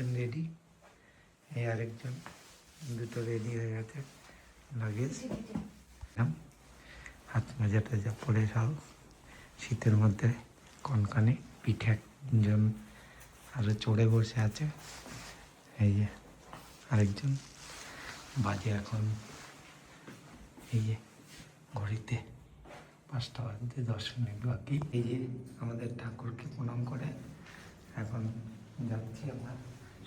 একজন রেডি এই আরেকজন দুটো রেডি হয়ে গেছে লাগেজ হাত মাজা টাজা পরে সব শীতের মধ্যে কনকনে পিঠে একজন আরও চড়ে বসে আছে, এই যে আরেকজন বাজে এখন, এই যে ঘড়িতে পাঁচটা বাজতে দশ মিনিট বাকি। এই যে আমাদের ঠাকুরকে প্রণাম করে, এখন যাচ্ছি আমরা।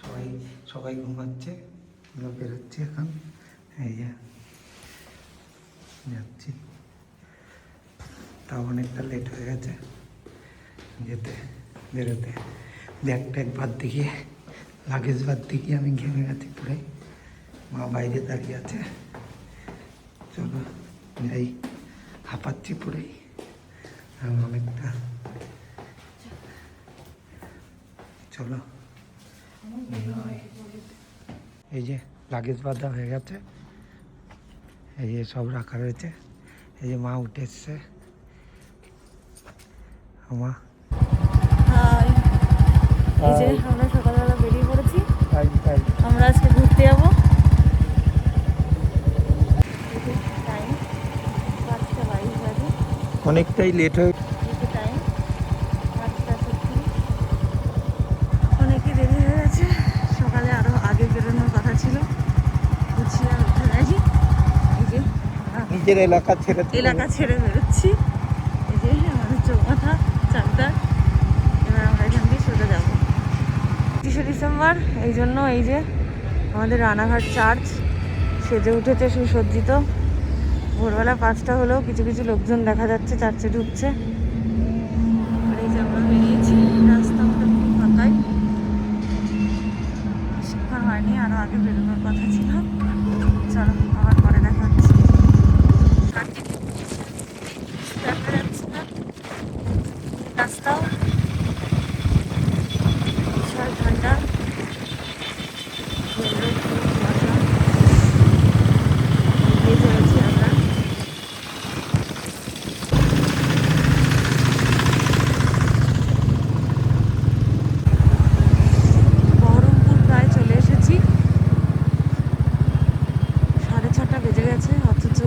সবাই সবাই ঘুমাচ্ছে, আমরা বেরোচ্ছি এখন। এই যাচ্ছি। তাও অনেকটা লেট হয়ে গেছে। যেতে, বেরোতে। ব্যাগ ট্যাগ বাদ দিয়ে লাগেজ বাদ দিয়ে আমি ঘেমে গেছি পুরে মা বাইরে দাঁড়িয়ে আছে। চলো, যাই। হাঁপাচ্ছি পুরেই। অনেকটা। চলো। এই যে লাগেজ বাঁধা হয়ে গেছে। এই যে সব রাখা রয়েছে। এই যে মা উঠে এসছে। মা। এই যে আমরা সকালবেলা বেরিয়ে পড়েছি। আমরা আজকে ঘুরতে যাব। অনেকটাই লেট হয়ে এই টাইম পাঁচটা সত্যি অনেকই দেরি হয়ে গেছে সকালে আরও আগে বেরোনোর কথা ছিল গুছিয়ে আর উঠে গেছি এই যে আমরা নিজের এলাকা ছেড়ে এলাকা ছেড়ে বেরোচ্ছি। এই যে আমাদের চৌমাথা চাকদা এবার আমরা এখান দিয়ে সোজা যাব। পঁচিশে ডিসেম্বর এই জন্য এই যে আমাদের রানাঘাট চার্চ সেজে উঠেছে সুসজ্জিত। ভোরবেলা পাঁচটা হলেও কিছু কিছু লোকজন দেখা যাচ্ছে চার্চে ঢুকছে। আর এই যে আমরা বেরিয়েছি রাস্তা ফাঁকাই। হয়নি আরও আগে বেরোনোর কথা ছিল চলো আবার পরে দেখা হচ্ছে দেখা যাচ্ছে না রাস্তাও বিশাল ঠান্ডা ভেতরে খুব কুয়াশা। এগিয়ে চলেছি আমরা বহরমপুর প্রায় চলে এসেছি সাড়ে ছটা বেজে গেছে অথচ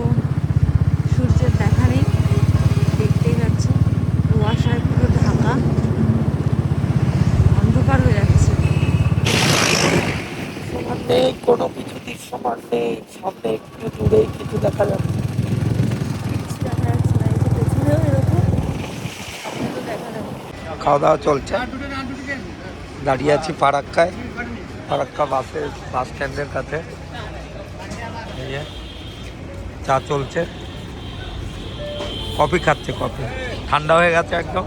সূর্যের দেখা নেই দেখতেই পাচ্ছ কুয়াশায় পুরো ঢাকা অন্ধকার হয়ে যাচ্ছে। সামনে কোনো কিছু দৃশ্যমান নেই সামনে একটু দূরে কিছু দেখা যাচ্ছে সামনে খাওয়া দাওয়া চলছে। দাঁড়িয়ে আছি ফারাক্কায়। ফারাক্কা বাসে বাস স্ট্যান্ডের কাছে। চা চলছে। কফি খাচ্ছে কফি। ঠান্ডা হয়ে গেছে একদম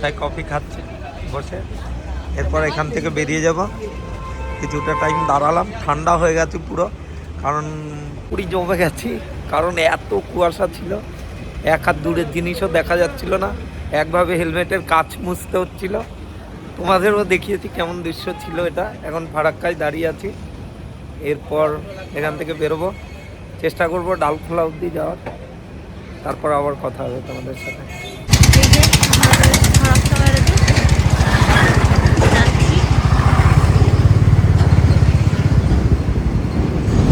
তাই কফি খাচ্ছে বসে। এরপর এখান থেকে বেরিয়ে যাব। কিছুটা টাইম দাঁড়ালাম, ঠান্ডা হয়ে গেছে পুরো, কারণ পুরি জমে গেছি, কারণ এত কুয়াশা ছিল, এক হাত দূরের জিনিসও দেখা যাচ্ছিল না, একভাবে হেলমেটের কাচ মুছতে হচ্ছিল। তোমাদেরও দেখিয়েছি কেমন দৃশ্য ছিল এটা, এখন ফারাক্কায় দাঁড়িয়ে আছি। এরপর এখান থেকে বেরোবো, চেষ্টা করব ডালখোলা অবধি যাওয়ার, তারপর আবার কথা হবে তোমাদের সাথে এই যে আমাদের ফারাক্কা বেড়াতে যাচ্ছি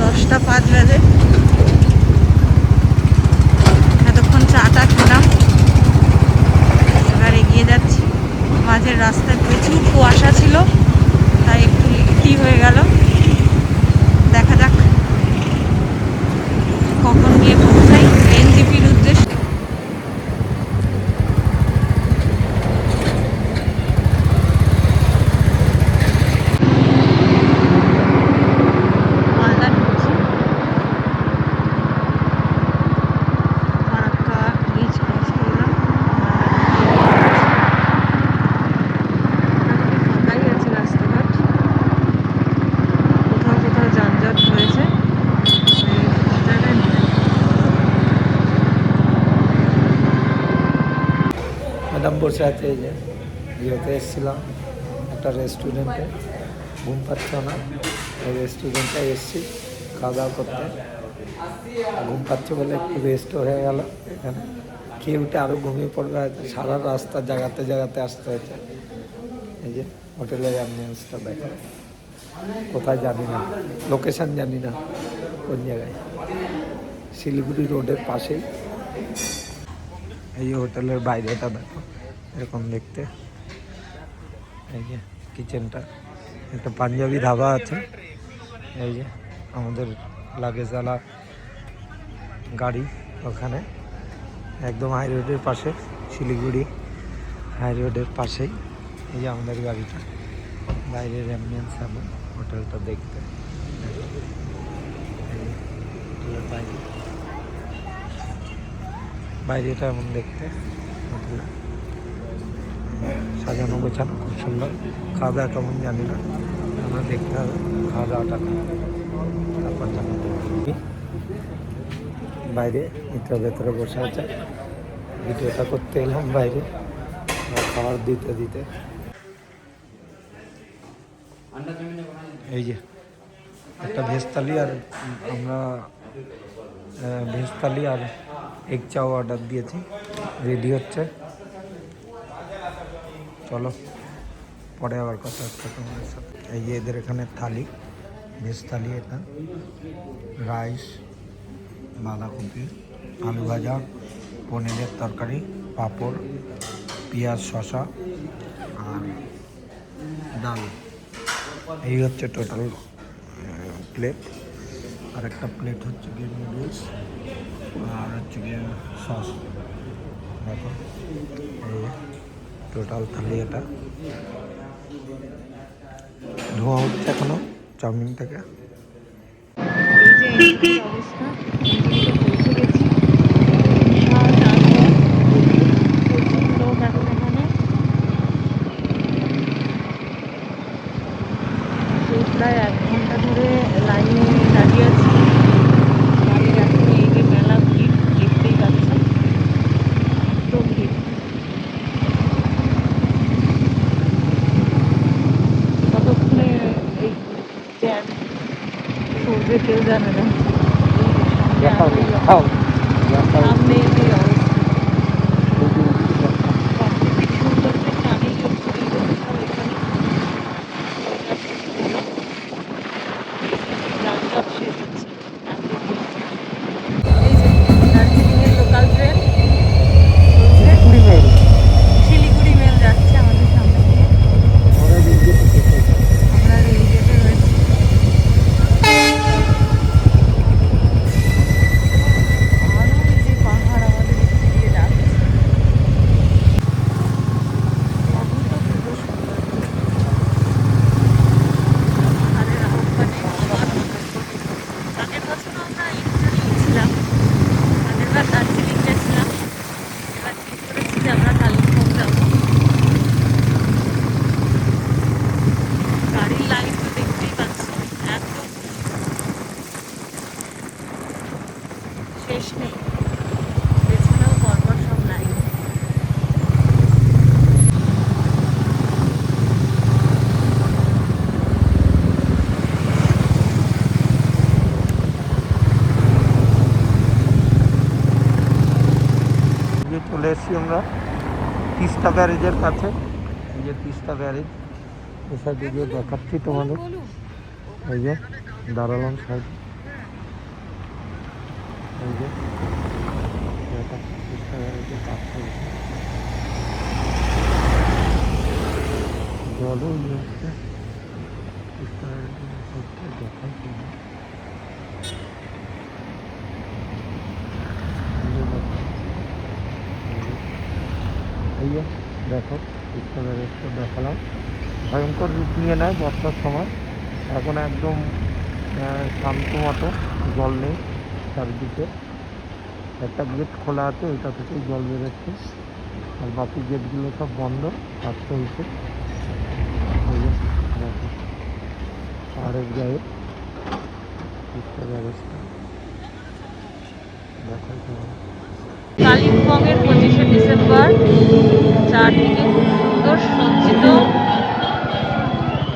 দশটা পাঁচ বাজে এতক্ষণ চাটা খেলাম এবার এগিয়ে যাচ্ছি মাঝের রাস্তায় প্রচুর কুয়াশা ছিল তাই একটু লেটই হয়ে গেল দেখা যাক কখন গিয়ে পৌঁছাই এনজিপির উদ্দেশ্যে মালদা ঢুকছি ফারাক্কা ব্রিজ ক্রস করলাম মোটামুটি ফাঁকাই আছে রাস্তাঘাট কোথাও কোথাও যানজট হয়েছে এই জায়গায় নেই। এই যে যেহেতু এসেছিলাম, একটা রেস্টুরেন্টে ঘুম পাচ্ছ না। এই রেস্টুরেন্টে এসেছি খাওয়া দাওয়া করতে ঘুম পাচ্ছে বলে একটু রেস্ট হয়ে গেল এখানে। খেয়ে উঠে আরও ঘুমিয়ে পড়বে হয়তো সারা রাস্তা জাগাতে জাগাতে আসতে হয়েছে। এই যে হোটেলের অ্যাম্বিয়েন্সটা দেখো। কোথায় জানি না লোকেশন জানি না, কোন জায়গায়। শিলিগুড়ি রোডের পাশেই। এই হোটেলের বাইরেটা দেখো। এরকম দেখতে। এই যে কিচেনটা একটা পাঞ্জাবি ধাবা আছে। এই যে আমাদের লাগেজওয়ালা গাড়ি ওখানে। একদম হাই রোডের পাশে, শিলিগুড়ি হাই রোডের পাশেই। এই যে আমাদের গাড়িটা। বাইরের অ্যাম্বিয়েন্স এবং হোটেলটা দেখতে। বাইরেটা এমন দেখতে। হোটেলে সাজানো গোছানো খুব সুন্দর। খাওয়া দাওয়া কেমন জানি না। আমরা দেখতে হবে খাওয়া দাওয়াটা তারপর জানাতে বাইরে মিত্র ভেতরে বসে আছে। ভিডিওটা করতে এলাম বাইরে। খাবার দিতে দিতে। এই যে একটা ভেজ থালি আর আমরা আহ, ভেজ থালি আর এগ চাও অর্ডার দিয়েছি। রেডি হচ্ছে। চলো, পরে আবার কথা হচ্ছে তোমাদের সাথে। এই যে এদের এখানে থালি, ভেজ থালি এটা, রাইস, বাঁধাকপি, আলু ভাজা, পনিরের তরকারি, পাঁপড়, পেঁয়াজ, শসা আর ডাল। এই হচ্ছে টোটাল প্লেট আর একটা প্লেট হচ্ছে গিয়ে নুডলস আর হচ্ছে গিয়ে সস দেখো, এই টোটাল থালি এটা। ধোঁয়া হচ্ছে এখনও চাউমিন থেকে পৌঁছে গেছি আর তারপর প্রচুর লোক এখন এখানে তো প্রায় এক ঘণ্টা ধরে লাইনে দাঁড়িয়ে আছি গাড়ির এখন এই যে মেলা ভিড় দেখতেই পাচ্ছেন একদম ভিড় কতক্ষণে এই জ্যাম সরবে কেউ জানে না এই যে সামনে আসলেই সামনে যে অবস্থা প্রাকৃতিক সৌন্দর্যের টানেই হচ্ছে এই অবস্থা এখানে রাস্তা শেষ হচ্ছে এত ভিড়। এই যে দার্জিলিংয়ের লোকাল ট্রেন শিলিগুড়ি মেল যাচ্ছে আমাদের সামনে দিয়ে আমরা রেল গেটে রয়েছি আরও এই যে পাহাড় আমাদের দিক দিয়ে যাচ্ছে অভূতপূর্ব সৌন্দর্য পাহাড়ের আহ্বানে আবার আগের বছর আমরা ইন্টারভিউ ছিলাম আগের বার দার্জিলিং গেছিলাম এবার ঠিক করেছি যে আমরা কালিম্পং যাব গাড়ির লাইন তো দেখতেই পাচ্ছ এত শেষ নেই পেছনেও পরপর সব লাইন যে চলে এসেছি আমরা তিস্তা ব্যারেজের কাছে। এই যে তিস্তা ব্যারেজ। এই সাইডে গিয়ে দেখাচ্ছি তোমাদের। এই যে দাঁড়ালাম সাইড এই যে তিস্তা হচ্ছে তিস্তা দেখাই তোমাদের। এই যে দেখো। এই যে দেখো তিস্তা ব্যারেজটা দেখালাম। ভয়ঙ্কর রূপ নিয়ে নেয় বর্ষার সময়। এখন একদম শান্ত মতো জল নেই চারিদিকে। একটা গেট খোলা আছে, ওইটা থেকেই জল বেরোচ্ছে। আর বাকি গেটগুলো সব বন্ধ আসতে হয়েছে। দেখো। পাহাড়ের গায়ে তিস্তা ব্যারেজটা ডিসেম্বর চারদিকে খুব সুন্দর সজ্জিত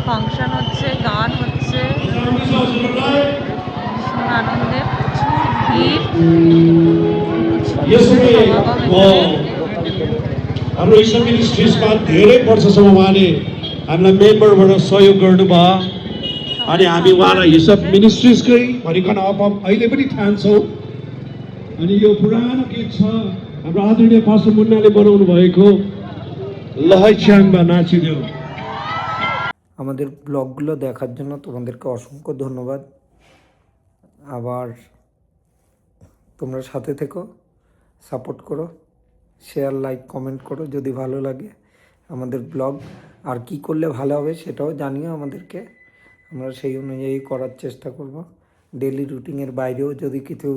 ফাংশন হচ্ছে গান হচ্ছে ভীষণ আনন্দে প্রচুর ভিড় প্রচুর यसरी সমাগম म এখানে। हाम्रो ईसा मिनिस्ट्रिजमा धेरै वर्षसम्म उहाँले हामीलाई मेम्बरबाट सहयोग गर्नुभयो अनि हामी उहाँलाई हिसाब मिनिस्ट्रिजकै भनिकन अब अहिले पनि ठान्छौँ अनि यो पुरानो गीत छ हाम्रो आदरणीय पास्टर मुन्नाले बनाउनु भएको लहै च्याङमा नाचिदेऊ আমাদের ব্লগগুলো দেখার জন্য তোমাদেরকে অসংখ্য ধন্যবাদ আবার তোমরা সাথে থেকো সাপোর্ট করো শেয়ার লাইক কমেন্ট করো যদি ভালো লাগে আমাদের ব্লগ আর কি করলে ভালো হবে সেটাও জানিও আমাদেরকে আমরা সেই অনুযায়ী করার চেষ্টা করব ডেলি রুটিনের বাইরেও যদি কিছু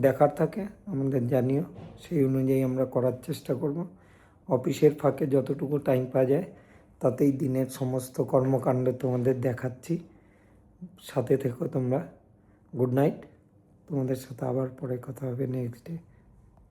দেখার থাকে, আমাদের জানিও। সেই অনুযায়ী আমরা করার চেষ্টা করব। অফিসের ফাঁকে যতটুকু টাইম পাওয়া যায়, তাতেই দিনের সমস্ত কর্মকাণ্ড তোমাদের দেখাচ্ছি। সাথে থেকো তোমরা। গুড নাইট তোমাদের সাথে আবার পরে কথা হবে নেক্সট ডে